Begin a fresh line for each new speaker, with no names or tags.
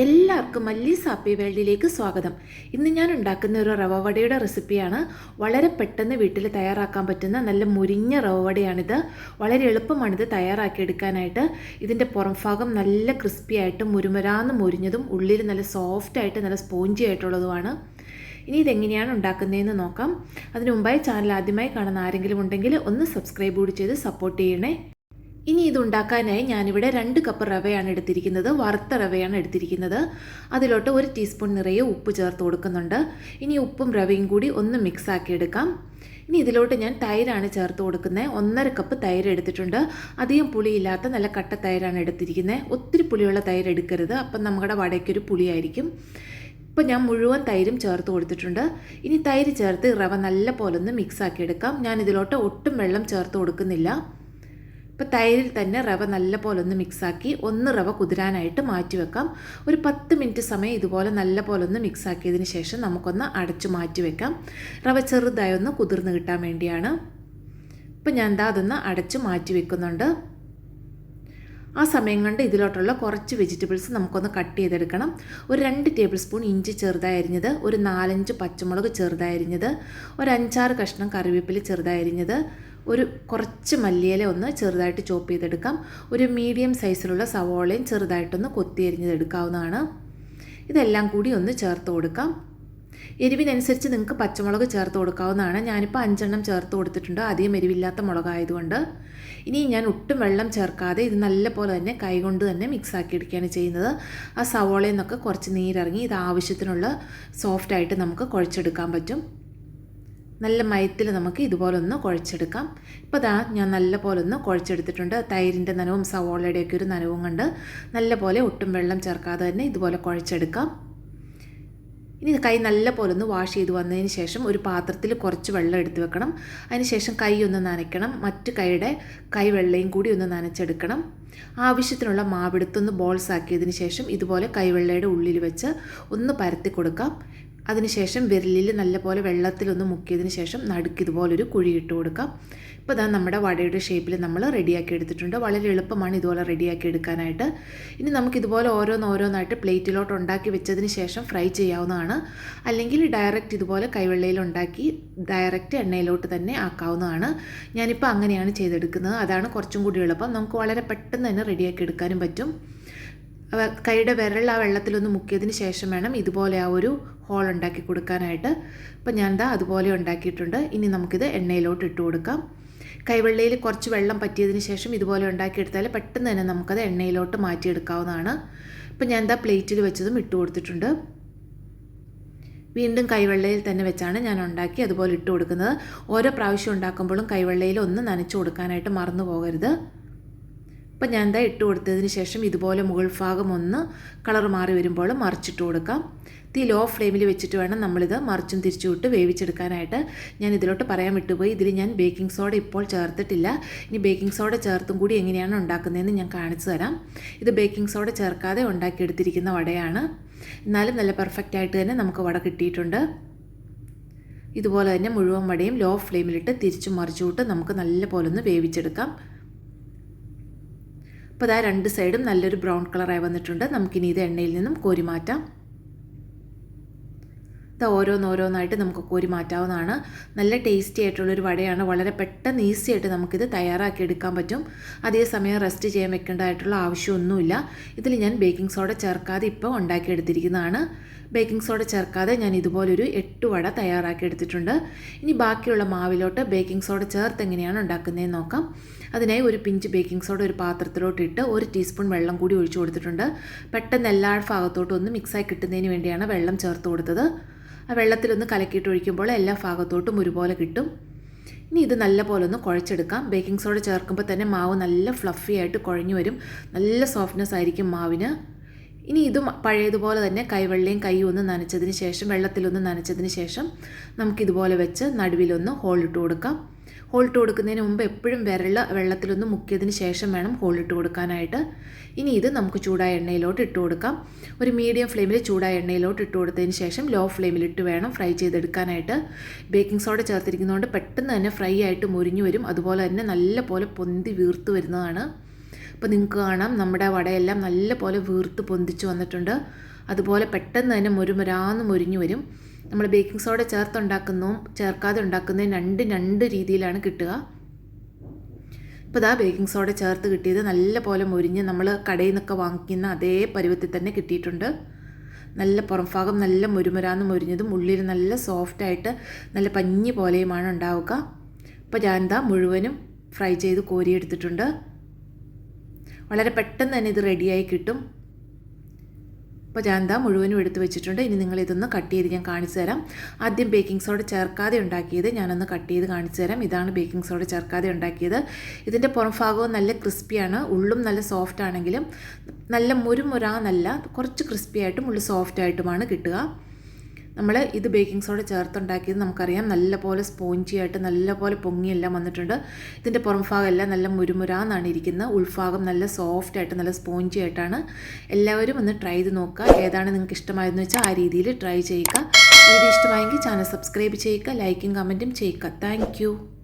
എല്ലാവർക്കും മല്ലി സാപ്പി വേൾഡിലേക്ക് സ്വാഗതം. ഇന്ന് ഞാൻ ഉണ്ടാക്കുന്ന ഒരു റവ വടയുടെ റെസിപ്പിയാണ്. വളരെ പെട്ടെന്ന് വീട്ടിൽ തയ്യാറാക്കാൻ പറ്റുന്ന നല്ല മുരിഞ്ഞ റവ വടയാണിത്. വളരെ എളുപ്പമാണിത് തയ്യാറാക്കിയെടുക്കാനായിട്ട്. ഇതിന്റെ പുറം ഭാഗം നല്ല ക്രിസ്പി ആയിട്ട് മുരുമരാന്ന് മുരിഞ്ഞതും ഉള്ളിൽ നല്ല സോഫ്റ്റ് ആയിട്ട് നല്ല സ്പോഞ്ചി ആയിട്ടുള്ളതുമാണ്. ഇനി ഇതെങ്ങനെയാണ് ഉണ്ടാക്കുന്നതെന്ന് നോക്കാം. അതിനു മുമ്പായി ചാനൽ ആദ്യമായി കാണുന്ന ആരെങ്കിലും ഉണ്ടെങ്കിൽ ഒന്ന് സബ്സ്ക്രൈബ് കൂടി ചെയ്ത് സപ്പോർട്ട് ചെയ്യണേ. ഇനി ഇത് ഉണ്ടാക്കാനായി ഞാനിവിടെ രണ്ട് കപ്പ് റവയാണ് എടുത്തിരിക്കുന്നത് വറുത്ത റവയാണ് എടുത്തിരിക്കുന്നത്. അതിലോട്ട് ഒരു ടീസ്പൂൺ നിറയെ ഉപ്പ് ചേർത്ത് കൊടുക്കുന്നുണ്ട്. ഇനി ഉപ്പും റവയും കൂടി ഒന്ന് മിക്സ് ആക്കി എടുക്കാം. ഇനി ഇതിലോട്ട് ഞാൻ തൈരാണ് ചേർത്ത് കൊടുക്കുന്നത്. ഒന്നര കപ്പ് തൈര് എടുത്തിട്ടുണ്ട്. അധികം പുളിയില്ലാത്ത നല്ല കട്ട തൈരാണ് എടുത്തിരിക്കുന്നത്. ഒത്തിരി പുളിയുള്ള തൈര് എടുക്കരുത്. അപ്പം നമ്മുടെ വടയ്ക്കൊരു പുളിയായിരിക്കും. ഇപ്പം ഞാൻ മുഴുവൻ തൈരും ചേർത്ത് കൊടുത്തിട്ടുണ്ട്. ഇനി തൈര് ചേർത്ത് റവ നല്ല പോലെ ഒന്ന് മിക്സ് ആക്കി എടുക്കാം. ഞാൻ ഇതിലോട്ട് ഒട്ടും വെള്ളം ചേർത്ത് കൊടുക്കുന്നില്ല. ഇപ്പോൾ തൈരിൽ തന്നെ റവ നല്ല പോലെ ഒന്ന് മിക്സാക്കി ഒന്ന് റവ കുതിരാനായിട്ട് മാറ്റി വെക്കാം. ഒരു പത്ത് മിനിറ്റ് സമയം ഇതുപോലെ നല്ല പോലെ ഒന്ന് മിക്സാക്കിയതിന് ശേഷം നമുക്കൊന്ന് അടച്ചു മാറ്റി വെക്കാം. റവ ചെറുതായി ഒന്ന് കുതിർന്ന് കിട്ടാൻ വേണ്ടിയാണ്. ഇപ്പം ഞാൻ എന്താ അതൊന്ന് അടച്ചു മാറ്റി വെക്കുന്നുണ്ട്. ആ സമയം കൊണ്ട് ഇതിലോട്ടുള്ള കുറച്ച് വെജിറ്റബിൾസ് നമുക്കൊന്ന് കട്ട് ചെയ്തെടുക്കണം. ഒരു രണ്ട് ടേബിൾ സ്പൂൺ ഇഞ്ചി ചെറുതായി ഒരു നാലഞ്ച് പച്ചമുളക് ചെറുതായി അരിഞ്ഞത് ഒരു അഞ്ചാറ് കഷ്ണം കറിവേപ്പില ചെറുതായി ഒരു കുറച്ച് മല്ലിയില ഒന്ന് ചെറുതായിട്ട് ചോപ്പ് ചെയ്തെടുക്കാം. ഒരു മീഡിയം സൈസിലുള്ള സവോളയും ചെറുതായിട്ടൊന്ന് കൊത്തി അരിഞ്ഞതെടുക്കാവുന്നതാണ്. ഇതെല്ലാം കൂടി ഒന്ന് ചേർത്ത് കൊടുക്കാം. എരിവിനനുസരിച്ച് നിങ്ങൾക്ക് പച്ചമുളക് ചേർത്ത് കൊടുക്കാവുന്നതാണ്. ഞാനിപ്പോൾ അഞ്ചെണ്ണം ചേർത്ത് കൊടുത്തിട്ടുണ്ട്. അധികം എരിവില്ലാത്ത മുളകായതുകൊണ്ട്. ഇനി ഞാൻ ഒട്ടും വെള്ളം ചേർക്കാതെ ഇത് നല്ല പോലെ തന്നെ കൈകൊണ്ട് തന്നെ മിക്സ് ആക്കി എടുക്കുകയാണ് ചെയ്യുന്നത്. ആ സവോളയിൽ നിന്നൊക്കെ കുറച്ച് നീരിറങ്ങി ഇത് ആവശ്യത്തിനുള്ള സോഫ്റ്റായിട്ട് നമുക്ക് കുഴച്ചെടുക്കാൻ പറ്റും. നല്ല മയത്തിൽ നമുക്ക് ഇതുപോലെ ഒന്ന് കുഴച്ചെടുക്കാം. ഇപ്പോൾ ദാ ഞാൻ നല്ല പോലെ ഒന്ന് കുഴച്ചെടുത്തിട്ടുണ്ട്. തൈരിന്റെ നനവും സവോളയുടെയൊക്കെ ഒരു നനവും കണ്ട് നല്ല പോലെ ഒട്ടും വെള്ളം ചേർക്കാതെ തന്നെ ഇതുപോലെ കുഴച്ചെടുക്കാം. ഇനി കൈ നല്ല പോലെ ഒന്ന് വാഷ് ചെയ്ത് വന്നതിന് ശേഷം ഒരു പാത്രത്തിൽ കുറച്ച് വെള്ളം എടുത്ത് വെക്കണം. അതിന് ശേഷം കൈ ഒന്ന് നനയ്ക്കണം. മറ്റ് കൈയുടെ കൈ വെള്ളയും കൂടി ഒന്ന് നനച്ചെടുക്കണം. ആവശ്യത്തിനുള്ള മാവെടുത്തൊന്ന് ബോൾസ് ആക്കിയതിന് ശേഷം ഇതുപോലെ കൈവെള്ളയുടെ ഉള്ളിൽ വെച്ച് ഒന്ന് പരത്തി കൊടുക്കാം. അതിനുശേഷം വിരലിൽ നല്ലപോലെ വെള്ളത്തിലൊന്ന് മുക്കിയതിന് ശേഷം നടുക്ക് ഇതുപോലൊരു കുഴി ഇട്ട് കൊടുക്കാം. ഇപ്പോൾ ഇതാ നമ്മുടെ വടയുടെ ഷേപ്പിൽ നമ്മൾ റെഡിയാക്കി എടുത്തിട്ടുണ്ട്. വളരെ എളുപ്പമാണ് ഇതുപോലെ റെഡിയാക്കി എടുക്കാനായിട്ട്. ഇനി നമുക്കിതുപോലെ ഓരോന്നോരോന്നായിട്ട് പ്ലേറ്റിലോട്ട് ഉണ്ടാക്കി വെച്ചതിന് ശേഷം ഫ്രൈ ചെയ്യാവുന്നതാണ്. അല്ലെങ്കിൽ ഡയറക്റ്റ് ഇതുപോലെ കൈവെള്ളയിൽ ഉണ്ടാക്കി ഡയറക്റ്റ് എണ്ണയിലോട്ട് തന്നെ ആക്കാവുന്നതാണ്. ഞാനിപ്പോൾ അങ്ങനെയാണ് ചെയ്തെടുക്കുന്നത്. അതാണ് കുറച്ചും കൂടി എളുപ്പം. നമുക്ക് വളരെ പെട്ടെന്ന് തന്നെ റെഡിയാക്കി എടുക്കാനും പറ്റും. കൈയുടെ വിരൽ ആ വെള്ളത്തിലൊന്ന് മുക്കിയതിന് ശേഷം വേണം ഇതുപോലെ ആ ഒരു ഹോൾ ഉണ്ടാക്കി കൊടുക്കാനായിട്ട്. അപ്പം ഞാൻ ദാ അതുപോലെ ഉണ്ടാക്കിയിട്ടുണ്ട്. ഇനി നമുക്കിത് എണ്ണയിലോട്ട് ഇട്ട് കൊടുക്കാം. കൈവെള്ളയിൽ കുറച്ച് വെള്ളം പറ്റിയതിന് ശേഷം ഇതുപോലെ ഉണ്ടാക്കിയെടുത്താൽ പെട്ടെന്ന് തന്നെ നമുക്കത് എണ്ണയിലോട്ട് മാറ്റിയെടുക്കാവുന്നതാണ്. ഇപ്പം ഞാൻ എന്താ പ്ലേറ്റിൽ വെച്ചതും ഇട്ട് കൊടുത്തിട്ടുണ്ട്. വീണ്ടും കൈവെള്ളയിൽ തന്നെ വെച്ചാണ് ഞാൻ ഉണ്ടാക്കി അതുപോലെ ഇട്ട് കൊടുക്കുന്നത്. ഓരോ പ്രാവശ്യം ഉണ്ടാക്കുമ്പോഴും കൈവെള്ളയിൽ ഒന്ന് നനച്ചു കൊടുക്കാനായിട്ട് മറന്നു പോകരുത്. അപ്പം ഞാൻ എന്താ ഇട്ട് കൊടുത്തതിന് ശേഷം ഇതുപോലെ മുകൾ ഭാഗം ഒന്ന് കളർ മാറി വരുമ്പോൾ മറിച്ചിട്ട് കൊടുക്കാം. തീ ലോ ഫ്ലെയിമിൽ വെച്ചിട്ട് വേണം നമ്മളിത് മറിച്ചും തിരിച്ചു വിട്ട് വേവിച്ചെടുക്കാനായിട്ട്. ഞാൻ ഇതിലോട്ട് പറയാൻ വിട്ടുപോയി. ഇതിൽ ഞാൻ ബേക്കിംഗ് സോഡ ഇപ്പോൾ ചേർത്തിട്ടില്ല. ഇനി ബേക്കിംഗ് സോഡ ചേർത്തും കൂടി എങ്ങനെയാണ് ഉണ്ടാക്കുന്നതെന്ന് ഞാൻ കാണിച്ചു തരാം. ഇത് ബേക്കിംഗ് സോഡ ചേർക്കാതെ ഉണ്ടാക്കിയെടുത്തിരിക്കുന്ന വടയാണ്. എന്നാലും നല്ല പെർഫെക്റ്റ് ആയിട്ട് തന്നെ നമുക്ക് വട കിട്ടിയിട്ടുണ്ട്. ഇതുപോലെ തന്നെ മുഴുവൻ വടയും ലോ ഫ്ലെയിമിലിട്ട് തിരിച്ചും മറിച്ചു വിട്ട് നമുക്ക് നല്ല പോലെ ഒന്ന് വേവിച്ചെടുക്കാം. അപ്പോൾ ഇതാ രണ്ട് സൈഡും നല്ലൊരു ബ്രൗൺ കളറായി വന്നിട്ടുണ്ട്. നമുക്കിനി ഇത് എണ്ണയിൽ നിന്നും കോരി മാറ്റാം. ഓരോന്നോരോന്നായിട്ട് നമുക്ക് കോരി മാറ്റാവുന്നതാണ്. നല്ല ടേസ്റ്റി ആയിട്ടുള്ളൊരു വടയാണ്. വളരെ പെട്ടെന്ന് ഈസി ആയിട്ട് നമുക്കിത് തയ്യാറാക്കി എടുക്കാൻ പറ്റും. അതേസമയം റെസ്റ്റ് ചെയ്യാൻ വെക്കേണ്ടതായിട്ടുള്ള ആവശ്യമൊന്നുമില്ല. ഇതിൽ ഞാൻ ബേക്കിംഗ് സോഡ ചേർക്കാതെ ഇപ്പോൾ ഉണ്ടാക്കിയെടുത്തിരിക്കുന്നതാണ്. ബേക്കിംഗ് സോഡ ചേർക്കാതെ ഞാൻ ഇതുപോലൊരു എട്ട് വട തയ്യാറാക്കി എടുത്തിട്ടുണ്ട്. ഇനി ബാക്കിയുള്ള മാവിലോട്ട് ബേക്കിംഗ് സോഡ ചേർത്ത് എങ്ങനെയാണ് ഉണ്ടാക്കുന്നതെന്ന് നോക്കാം. അതിനായി ഒരു പിഞ്ച് ബേക്കിംഗ് സോഡ ഒരു പാത്രത്തിലോട്ട് ഇട്ട് ഒരു ടീസ്പൂൺ വെള്ളം കൂടി ഒഴിച്ചു കൊടുത്തിട്ടുണ്ട്. പെട്ടെന്ന് എല്ലാ ഭാഗത്തോട്ടും ഒന്ന് മിക്സായി കിട്ടുന്നതിന് വേണ്ടിയാണ് വെള്ളം ചേർത്ത് കൊടുത്തത്. ആ വെള്ളത്തിലൊന്ന് കലക്കിയിട്ട് ഒഴിക്കുമ്പോൾ എല്ലാ ഭാഗത്തോട്ടും ഒരുപോലെ കിട്ടും. ഇനി ഇത് നല്ല പോലെ ഒന്ന് കുഴച്ചെടുക്കാം. ബേക്കിംഗ് സോഡ ചേർക്കുമ്പോൾ തന്നെ മാവ് നല്ല ഫ്ലഫി ആയിട്ട് കുഴഞ്ഞു വരും. നല്ല സോഫ്റ്റ്നെസ് ആയിരിക്കും മാവിന്. ഇനി ഇതും പഴയതുപോലെ തന്നെ കൈവെള്ളയും കൈയും ഒന്ന് നനച്ചതിന് ശേഷം വെള്ളത്തിലൊന്ന് നനച്ചതിന് ശേഷം നമുക്കിതുപോലെ വെച്ച് നടുവിലൊന്ന് ഹോളിട്ട് കൊടുക്കാം. ഹോളിട്ട് കൊടുക്കുന്നതിന് മുമ്പ് എപ്പോഴും വിരൽ വെള്ളത്തിലൊന്ന് മുക്കിയതിന് ശേഷം വേണം ഹോളിട്ട് കൊടുക്കാനായിട്ട്. ഇനി ഇത് നമുക്ക് ചൂടായ എണ്ണയിലോട്ട് ഇട്ട് കൊടുക്കാം. ഒരു മീഡിയം ഫ്ലെയിമിൽ ചൂടായ എണ്ണയിലോട്ട് ഇട്ട് കൊടുത്തതിന് ശേഷം ലോ ഫ്ലെയിമിൽ ഇട്ട് വേണം ഫ്രൈ ചെയ്തെടുക്കാനായിട്ട്. ബേക്കിംഗ് സോഡ ചേർത്തിരിക്കുന്നതുകൊണ്ട് പെട്ടെന്ന് തന്നെ ഫ്രൈ ആയിട്ട് മുരിഞ്ഞു വരും. അതുപോലെ തന്നെ നല്ല പോലെ പൊന്തി വീർത്ത് വരുന്നതാണ്. അപ്പോൾ നിങ്ങൾക്ക് കാണാം നമ്മുടെ വടയെല്ലാം നല്ല പോലെ വീർത്ത് പൊന്തിച്ച് വന്നിട്ടുണ്ട്. അതുപോലെ പെട്ടെന്ന് തന്നെ മുരുമുരാന്ന് മുരിഞ്ഞു വരും. നമ്മൾ ബേക്കിംഗ് സോഡ ചേർത്തുണ്ടാക്കുന്നതും ചേർക്കാതെ ഉണ്ടാക്കുന്നതും രണ്ട് രണ്ട് രീതിയിലാണ് കിട്ടുക. ഇപ്പോൾ ഇതാ ബേക്കിംഗ് സോഡ ചേർത്ത് കിട്ടിയത് നല്ല പോലെ മുരിഞ്ഞ് നമ്മൾ കടയിൽ നിന്നൊക്കെ വാങ്ങിക്കുന്ന അതേ പരുവത്തിൽ തന്നെ കിട്ടിയിട്ടുണ്ട്. നല്ല പുറംഭാഗം നല്ല മുരുമുരാന്ന് മുരിഞ്ഞതും ഉള്ളിൽ നല്ല സോഫ്റ്റായിട്ട് നല്ല പഞ്ഞി പോലെയുമാണ് ഉണ്ടാവുക. ഇപ്പോൾ ഞാൻ എന്താ മുഴുവനും ഫ്രൈ ചെയ്ത് കോരിയെടുത്തിട്ടുണ്ട്. വളരെ പെട്ടെന്ന് തന്നെ ഇത് റെഡിയായി കിട്ടും. അപ്പോൾ ഞാൻ എന്താ മുഴുവനും എടുത്ത് വെച്ചിട്ടുണ്ട്. ഇനി നിങ്ങൾ ഇതൊന്ന് കട്ട് ചെയ്ത് ഞാൻ കാണിച്ചു തരാം. ആദ്യം ബേക്കിംഗ് സോഡ ചേർക്കാതെ ഉണ്ടാക്കിയത് ഞാനൊന്ന് കട്ട് ചെയ്ത് കാണിച്ചു തരാം. ഇതാണ് ബേക്കിംഗ് സോഡ ചേർക്കാതെ ഉണ്ടാക്കിയത്. ഇതിന്റെ പുറം ഭാഗവും നല്ല ക്രിസ്പിയാണ് ഉള്ളും നല്ല സോഫ്റ്റ് ആണെങ്കിലും നല്ല മുരുമുരാന്നല്ല കുറച്ച് ക്രിസ്പി ആയിട്ടും ഉള്ളു സോഫ്റ്റ് ആയിട്ടുമാണ് കിട്ടുക. നമ്മൾ ഇത് ബേക്കിംഗ് സോഡ ചേർത്തുണ്ടാക്കിയത് നമുക്കറിയാം. നല്ലപോലെ സ്പോഞ്ചി ആയിട്ട് നല്ലപോലെ പൊങ്ങിയെല്ലാം വന്നിട്ടുണ്ട്. ഇതിന്റെ പുറംഭാഗം എല്ലാം നല്ല മുരുമുരാന്നാണ് ഇരിക്കുന്നത്. ഉൾഭാഗം നല്ല സോഫ്റ്റ് ആയിട്ട് നല്ല സ്പോഞ്ചി ആയിട്ടാണ് എല്ലാവരും ഒന്ന് ട്രൈ ചെയ്ത് നോക്കുക. ഏതാണ് നിങ്ങൾക്ക് ഇഷ്ടമായതെന്ന് വെച്ചാൽ ആ രീതിയിൽ ട്രൈ ചെയ്യുക. വീഡിയോ ഇഷ്ടമായെങ്കിൽ ചാനൽ സബ്സ്ക്രൈബ് ചെയ്യുക ലൈക്കും കമന്റും ചെയ്യുക. താങ്ക്